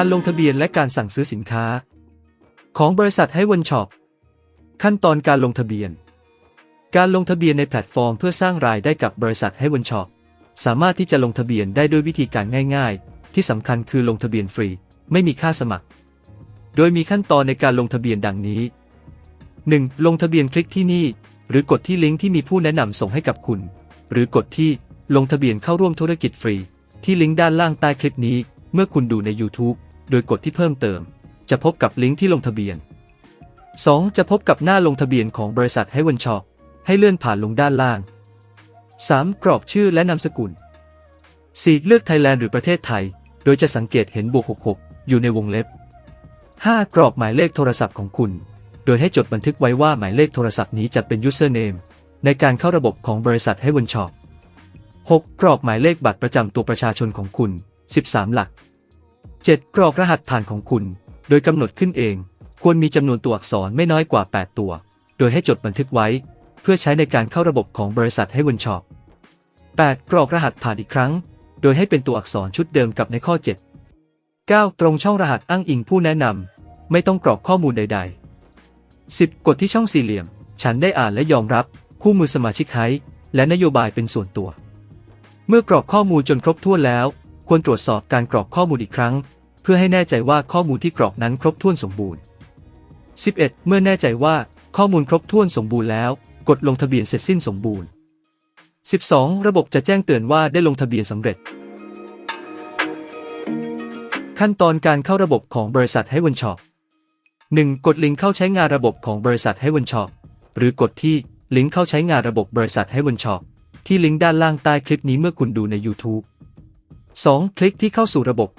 การลงทะเบียนและการสั่งซื้อสินค้า ของบริษัทให้วันช็อปขั้นตอนการลงทะเบียน การลงทะเบียนในแพลตฟอร์มเพื่อสร้างรายได้กับบริษัทให้วันช็อปสามารถที่จะลงทะเบียนได้ด้วยวิธีการง่าย ๆ ที่สำคัญคือลงทะเบียนฟรี ไม่มีค่าสมัคร โดยมีขั้นตอนในการลงทะเบียนดังนี้ 1. ลงทะเบียนคลิกที่นี่ หรือกดที่ลิงก์ที่มีผู้แนะนำส่งให้กับคุณ หรือกดที่ลงทะเบียนเข้าร่วมธุรกิจฟรี ที่ลิงก์ด้านล่างใต้คลิปนี้ เมื่อคุณดูใน YouTube โดยกดที่เพิ่มเติม จะพบกับลิงก์ที่ลงทะเบียน 2. จะพบกับหน้าลงทะเบียนของบริษัทให้วันช็อปให้เลื่อนผ่านลงด้านล่าง 3. กรอกชื่อและนามสกุล 4. เลือกไทยแลนด์หรือประเทศไทย โดยจะสังเกตเห็นบวก66 อยู่ในวงเล็บ 5. กรอกหมายเลขโทรศัพท์ของคุณ โดยให้จดบันทึกไว้ว่าหมายเลขโทรศัพท์นี้จะเป็น username ในการเข้าระบบของบริษัทให้วันช็อป 6. กรอกหมายเลขบัตรประจำตัวประชาชนของคุณ 13 หลัก 7. กรอกรหัสผ่านของคุณ โดยกำหนดขึ้นเอง ควรมีจำนวนตัวอักษรไม่น้อยกว่า 8 ตัว โดยให้จดบันทึกไว้ เพื่อใช้ในการเข้าระบบของบริษัทให้วันช็อป 8. กรอกรหัสผ่านอีกครั้ง โดยให้เป็นตัวอักษรชุดเดิมกับในข้อ 7 9. ตรงช่องรหัสอ้างอิงผู้แนะนำ ไม่ต้องกรอกข้อมูลใด ๆ 10. กดที่ช่องสี่เหลี่ยม ฉันได้อ่านและยอมรับ คู่มือสมาชิกไฮและนโยบายเป็นส่วนตัว เมื่อกรอกข้อมูลจนครบถ้วนแล้ว ควรตรวจสอบการกรอกข้อมูลอีกครั้ง พื่อให้แน่ใจว่าข้อมูลที่กรอกนั้นครบถ้วนสมบูรณ์ 11. เมื่อแน่ใจว่าข้อมูลครบถ้วนสมบูรณ์แล้ว กดลงทะเบียนเสร็จสิ้นสมบูรณ์ 12. ระบบจะแจ้งเตือนว่าได้ลงทะเบียนสำเร็จ ขั้นตอนการเข้าระบบของบริษัทให้วันช็อป 1. กดลิงก์เข้าใช้งานระบบของบริษัทให้วันช็อป หรือกดที่ลิงก์เข้าใช้งานระบบบริษัทให้วันช็อปที่ลิงก์ด้านล่างใต้คลิปนี้เมื่อคุณดูใน YouTube 2. คลิกที่เข้าสู่ระบบ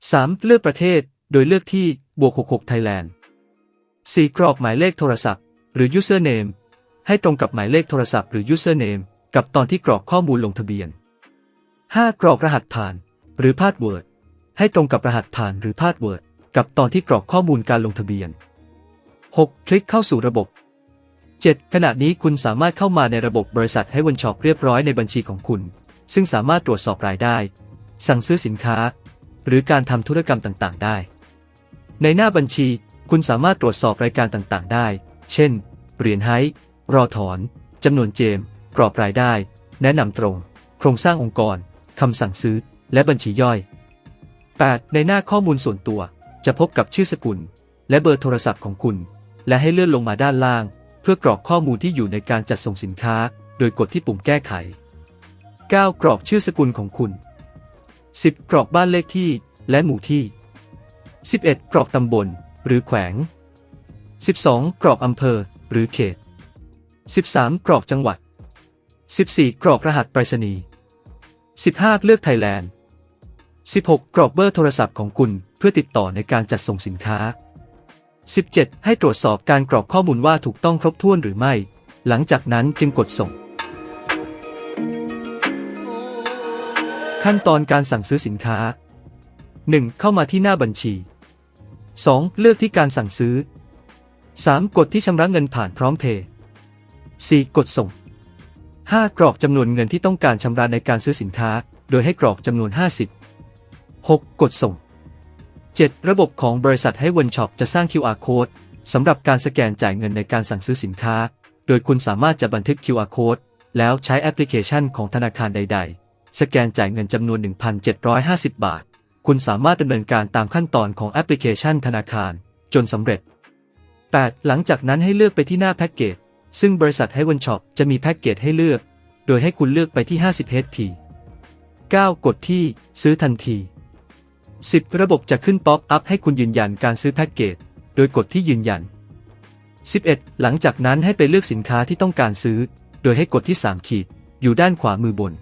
3. เลือกประเทศ โดยเลือกที่บวก66 Thailand 4. กรอกหมายเลขโทรศัพท์ หรือ username ให้ตรงกับหมายเลขโทรศัพท์หรือ username กับตอนที่กรอกข้อมูลลงทะเบียน 5. กรอกรหัสผ่าน หรือพาสเวิร์ดให้ตรงกับรหัสผ่านหรือพาสเวิร์ดกับตอนที่กรอกข้อมูลการลงทะเบียน 6. คลิกเข้าสู่ระบบ 7. ขณะนี้คุณสามารถเข้ามาในระบบบริษัทให้วันช็อปเรียบร้อยในบัญชีของคุณ ซึ่งสามารถตรวจสอบรายได้ สั่งซื้อสินค้า หรือการทำธุรกรรมต่างๆ ได้ ในหน้าบัญชี คุณสามารถตรวจสอบรายการต่างๆ ได้ เช่น เหรียญไฮรอถอนจำนวนเจม กรอบรายได้ แนะนำตรง โครงสร้างองค์กรคำสั่งซื้อ และบัญชีย่อย 8. ในหน้าข้อมูลส่วนตัว จะพบกับชื่อสกุล และเบอร์โทรศัพท์ของคุณ และให้เลื่อนลงมาด้านล่าง เพื่อกรอกข้อมูลที่อยู่ในการจัดส่งสินค้า โดยกดที่ปุ่มแก้ไข 9. กรอกชื่อสกุลของคุณ 10. กรอกบ้านเลขที่ และหมู่ที่ 11. กรอกตำบล หรือแขวง 12. กรอกอำเภอ หรือเขต 13. กรอกจังหวัด 14. กรอกรหัสไปรษณีย์ 15. เลือกไทยแลนด์ 16. กรอกเบอร์โทรศัพท์ของคุณเพื่อติดต่อในการจัดส่งสินค้า 17. ให้ตรวจสอบการกรอกข้อมูลว่าถูกต้องครบถ้วนหรือไม่ หลังจากนั้นจึงกดส่ง ขั้นตอนการสั่งซื้อสินค้า 1. เข้ามาที่หน้าบัญชี 2. เลือกที่การสั่งซื้อ 3. กดที่ชำระเงินผ่านพร้อมเพย์ 4. กดส่ง 5. กรอกจำนวนเงินที่ต้องการชำระในการซื้อสินค้า โดยให้กรอกจำนวน 50 6. กดส่ง 7. ระบบของบริษัทให้วันช็อปจะสร้าง QR code สำหรับการสแกนจ่ายเงินในการสั่งซื้อสินค้า โดยคุณสามารถจะบันทึก QR code แล้วใช้แอปพลิเคชันของธนาคารใด ๆ สแกนจ่ายเงินจำนวน 1,750 บาท คุณสามารถดำเนินการตามขั้นตอนของแอปพลิเคชันธนาคาร จนสำเร็จ 8. หลังจากนั้นให้เลือกไปที่หน้าแพ็กเกจ ซึ่งบริษัทให้วันช็อปจะมีแพ็กเกจให้เลือก โดยให้คุณเลือกไปที่ 50 HP 9. กดที่ ซื้อทันที 10. ระบบจะขึ้นป๊อปอัพให้คุณยืนยันการซื้อแพ็กเกจ โดยกดที่ยืนยัน 11. หลังจากนั้นให้ไปเลือกสินค้าที่ต้องการซื้อ โดยให้กดที่ 3 ขีด อยู่ด้านขวามือบน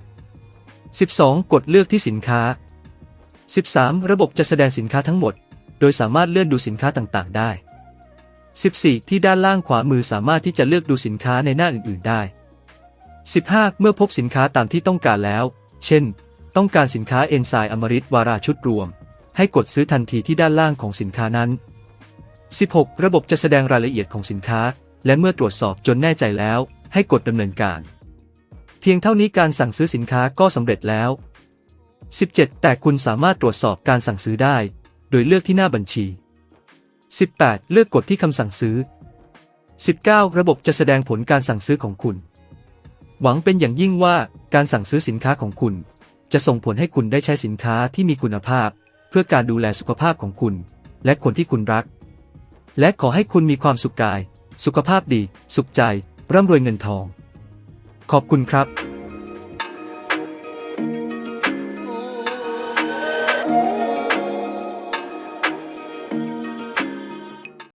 12. กดเลือกที่สินค้า 13. ระบบจะแสดงสินค้าทั้งหมด โดยสามารถเลื่อนดูสินค้าต่างๆ ได้ 14. ที่ด้านล่างขวามือสามารถที่จะเลือกดูสินค้าในหน้าอื่นๆ ได้ 15. เมื่อพบสินค้าตามที่ต้องการแล้ว เช่น ต้องการสินค้าเอนไซม์อมฤตวาราชุดรวม ให้กดซื้อทันทีที่ด้านล่างของสินค้านั้น 16. ระบบจะแสดงรายละเอียดของสินค้า และเมื่อตรวจสอบจนแน่ใจแล้ว ให้กดดำเนินการ พียงเท่านี้การสั่งซื้อสินค้าก็สำเร็จแล้ว 17. แต่คุณสามารถตรวจสอบการสั่งซื้อได้ โดยเลือกที่หน้าบัญชี 18. เลือกกดที่คำสั่งซื้อ 19. ระบบจะแสดงผลการสั่งซื้อของคุณ หวังเป็นอย่างยิ่งว่าการสั่งซื้อสินค้าของคุณ จะส่งผลให้คุณได้ใช้สินค้าที่มีคุณภาพ เพื่อการดูแลสุขภาพของคุณ และคนที่คุณรัก และขอให้คุณมีความสุขกาย สุขภาพดี สุขใจ ร่ำรวยเงินทอง ขอบคุณครับ